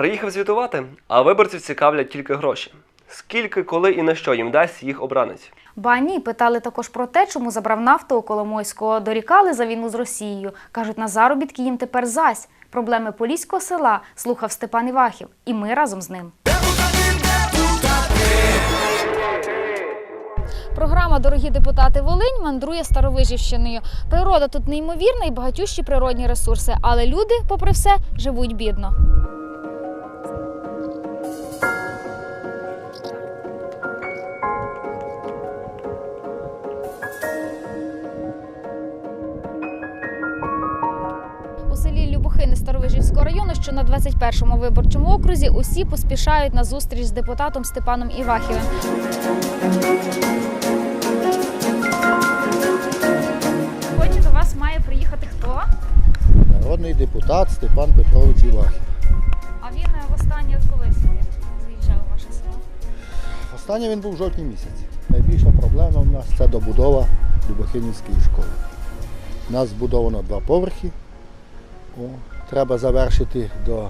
Приїхав звітувати, а виборців цікавлять тільки гроші. Скільки, коли і на що їм дасть їх обранець? Ба ні, питали також про те, чому забрав нафту у Коломойського. Дорікали за війну з Росією. Кажуть, на заробітки їм тепер зась. Проблеми поліського села слухав Степан Івахів, і ми разом з ним. Програма Дорогі депутати Волинь мандрує Старовижівщиною. Природа тут неймовірна і багатющі природні ресурси, але люди, попри все, живуть бідно. Що на 21-му виборчому окрузі, усі поспішають на зустріч з депутатом Степаном Івахівим. Сьогодні до вас має приїхати хто? Народний депутат Степан Петрович Івахів. А він е, востаннє коли сюди заїжджав у ваше село? Останнє він був в жовтні місяці. Найбільша проблема в нас це добудова Любохинівської школи. У нас збудовано два поверхи. О, треба завершити до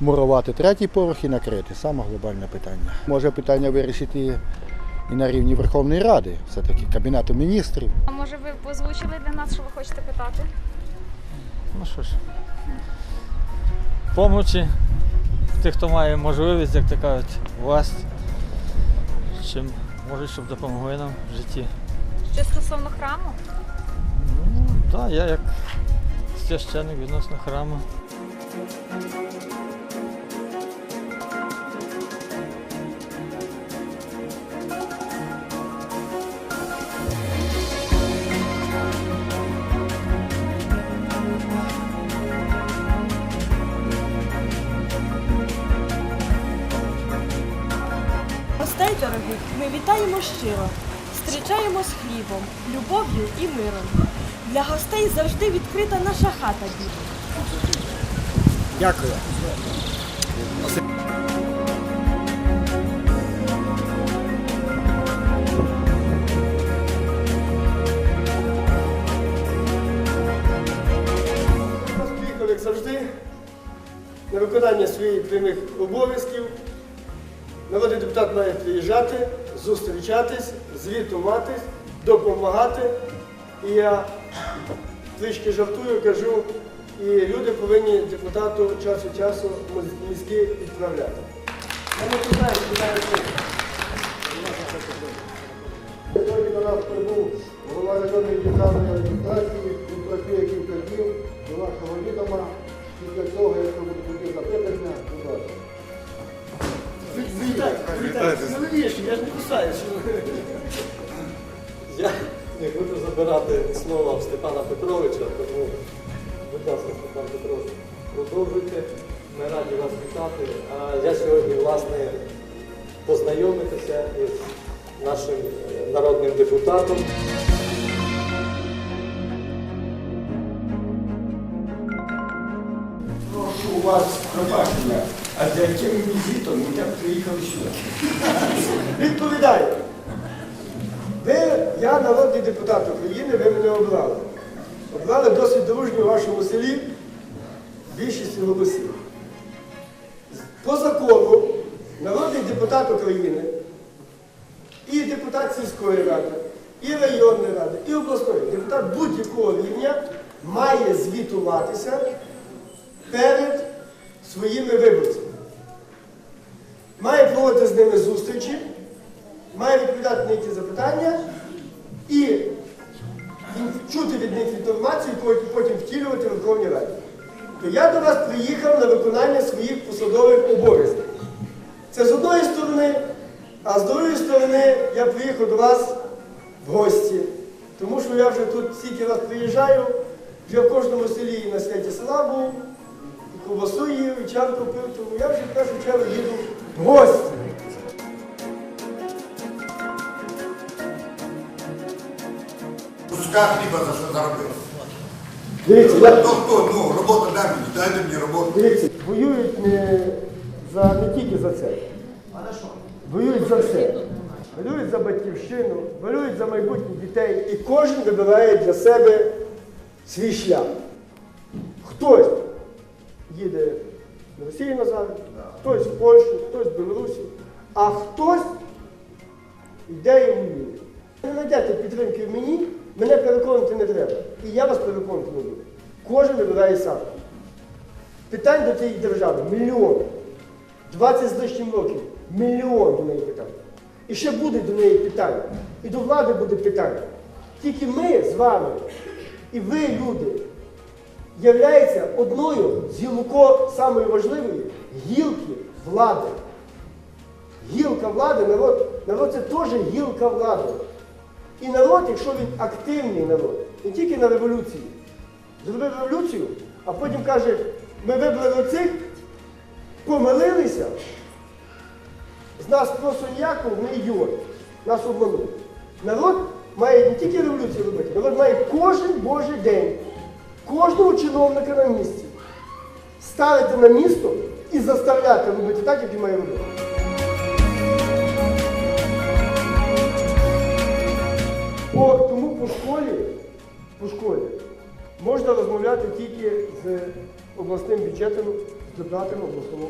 мурувати третій поверх і накрити. Саме глобальне питання. Може питання вирішити і на рівні Верховної Ради, все-таки Кабінету міністрів. А може ви озвучили для нас, що ви хочете питати? Ну що ж, помочі тих, хто має можливість, як то кажуть, власть, чим можуть, щоб допомогли нам в житті. Що стосовно храму? Ну, так, я як священник відносно храму. Гостей дорогих ми вітаємо щиро, зустрічаємо з хлібом, любов'ю і миром. Для гостей завжди відкрита наша хата. Дякую. Приїхав, як завжди, на виконання своїх прямих обов'язків. Народний депутат має приїжджати, зустрічатись, звітуватись, допомагати. І я трішки жартую, кажу, і люди повинні депутату час від часу мізки відправляти. Я не питаю, питаю. Сьогодні до нас прибув голова районної державної адміністрації, він працює кілька днів до нашого відома. Після цього, якщо буде такі запитання, будь ласка. Вітайте, вітайте. Ну. Я ж не кусаюся. Я не буду забирати слово в Степана Петровича, тому, будь ласка, Степан Петрович, продовжуйте. Ми раді вас вітати. А я сьогодні, власне, познайомитися із нашим е, народним депутатом. Прошу вас пробачення, а за яким візитом так приїхали сюди? Відповідаю. Народний депутат України, ви мене обрали. Обрали досить дружньо в вашому селі більшість голосів. По закону народний депутат України і депутат сільської ради, і районної ради, і обласної, депутат будь-якого рівня має звітуватися перед своїми виборцями. Має проводити з ними зустрічі, має відповідати на які запитання і чути від них інформацію, потім втілювати в Верховній Раді. То я до вас приїхав на виконання своїх посадових обов'язків. Це з одної сторони, а з другої сторони я приїхав до вас в гості. Тому що я вже тут стільки раз приїжджаю, вже в кожному селі на святі села був, і ковбасу їв, і чарку пив, тому я вже в першу чергу їду в гості. Куска хліба за що заробив. Дивіться, я, Хто хто, ну, робота дай мені, дайте мені роботу. Дивіться, воюють не, за, не тільки за це. Воюють за все. Воюють за батьківщину, воюють за майбутнє дітей. І кожен вибирає для себе свій шлях. Хтось їде в Росії назад, хтось в Польщі, хтось в Білорусі, а хтось йде і воює. Не знайдете підтримки в мені, мене переконувати не треба. І я вас переконувати не буду. Кожен вибирає сам. Питань до цієї держави мільйон. 20 з лишнім років. Мільйон до неї питань. І ще буде до неї питання. І до влади буде питання. Тільки ми з вами і ви, люди, являється одною з гілко самої важливої гілки влади. Гілка влади, народ, народ це теж гілка влади. І народ, якщо він активний народ, не тільки на революції, зробив революцію, а потім каже, ми вибрали оцих, помилилися, з нас просто ніякого не ідіот, нас обманули. Народ має не тільки революцію робити, народ має кожен божий день, кожного чиновника на місці ставити на місто і заставляти робити так, як він має робити. О, тому по школі, по школі можна розмовляти тільки з обласним бюджетом, з депутатами обласного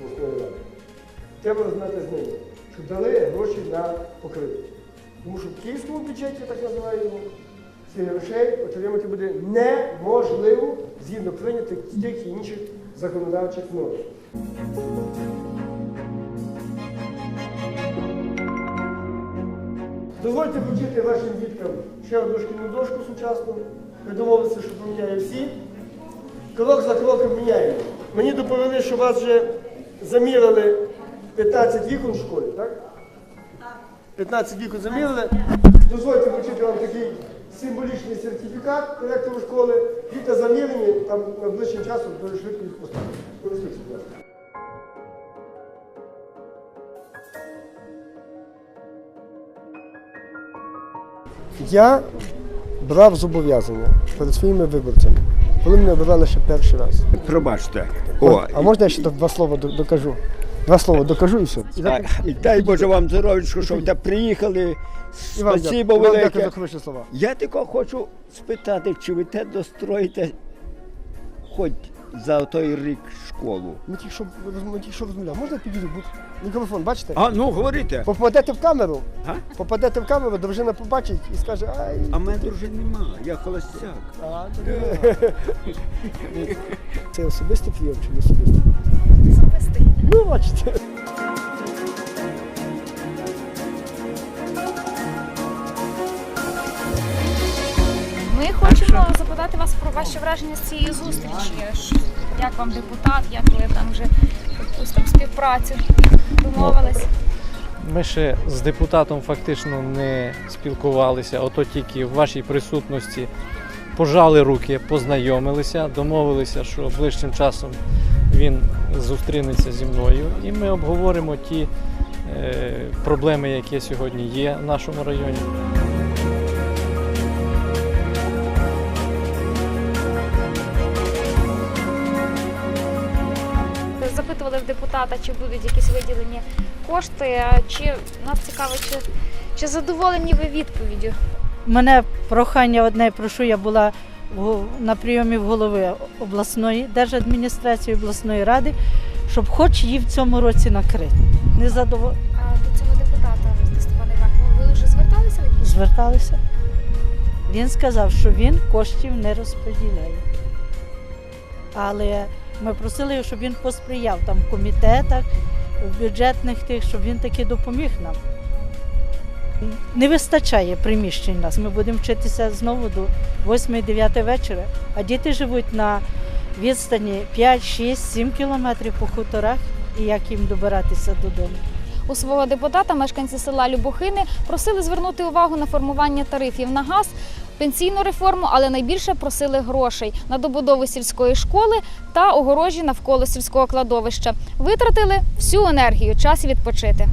обласної ради. Треба розмовляти з ними, щоб дали гроші на покриття. Тому що в київському бюджеті, так називаємо, цих грошей отримати буде неможливо згідно прийнятих тих і інших законодавчих норм. Дозвольте вручити вашим діткам ще одну шкільну дошку сучасну. Ви домовилися, що поміняє всі. Крок за кроком міняємо. Мені доповіли, що вас вже замірили 15 вікон в школі, так? Так. 15 вікон замірили. Дозвольте вручити вам такий символічний сертифікат директору школи. Діти замірені, там найближчим часом дуже швидко їх поставити. Я брав зобов'язання перед своїми виборцями, коли мене обирали ще перший раз. Пробачте. О, а можна я ще два слова докажу? Два слова докажу і все. І а, і дай Боже вам здоров'ячко, що ви приїхали. І вам Спасибо дякую. Вам дякую велике. за хороші слова. Я тако хочу спитати, чи ви те достроїте хоч за той рік школу? Ми тільки що, ми тільки що розмовляли. Можна підійду? Мікрофон, бачите? А, ну говорите. Попадете в камеру, А? попадете в камеру, дружина побачить і скаже, ай. А мене дружини нема, я холостяк. А, Це особистий прийом чи не особистий? Особистий. Ну, бачите. Запитати вас про ваші враження з цієї зустрічі. Як вам депутат, як ви там вже там співпрацю домовились? Ми ще з депутатом фактично не спілкувалися, ото тільки в вашій присутності пожали руки, познайомилися, домовилися, що ближчим часом він зустрінеться зі мною, і ми обговоримо ті е, проблеми, які сьогодні є в нашому районі. Запитували в депутата, чи будуть якісь виділені кошти. а Чи нас цікаво, чи, чи задоволені ви відповіддю? Мене прохання одне, прошу, я була на прийомі в голови обласної держадміністрації обласної ради, щоб хоч її в цьому році накрити. Не задово... А до цього депутата Степана Івахова ви вже зверталися зверталися. Він сказав, що він коштів не розподіляє. Але ми просили його, щоб він посприяв там в комітетах, в бюджетних тих, щоб він таки допоміг нам. Не вистачає приміщень нас. Ми будемо вчитися знову до 8-9 вечора, а діти живуть на відстані 5, 6, 7 кілометрів по хуторах, і як їм добиратися додому. У свого депутата мешканці села Любохини просили звернути увагу на формування тарифів на газ, пенсійну реформу, але найбільше просили грошей на добудову сільської школи та огорожі навколо сільського кладовища. Витратили всю енергію, час відпочити.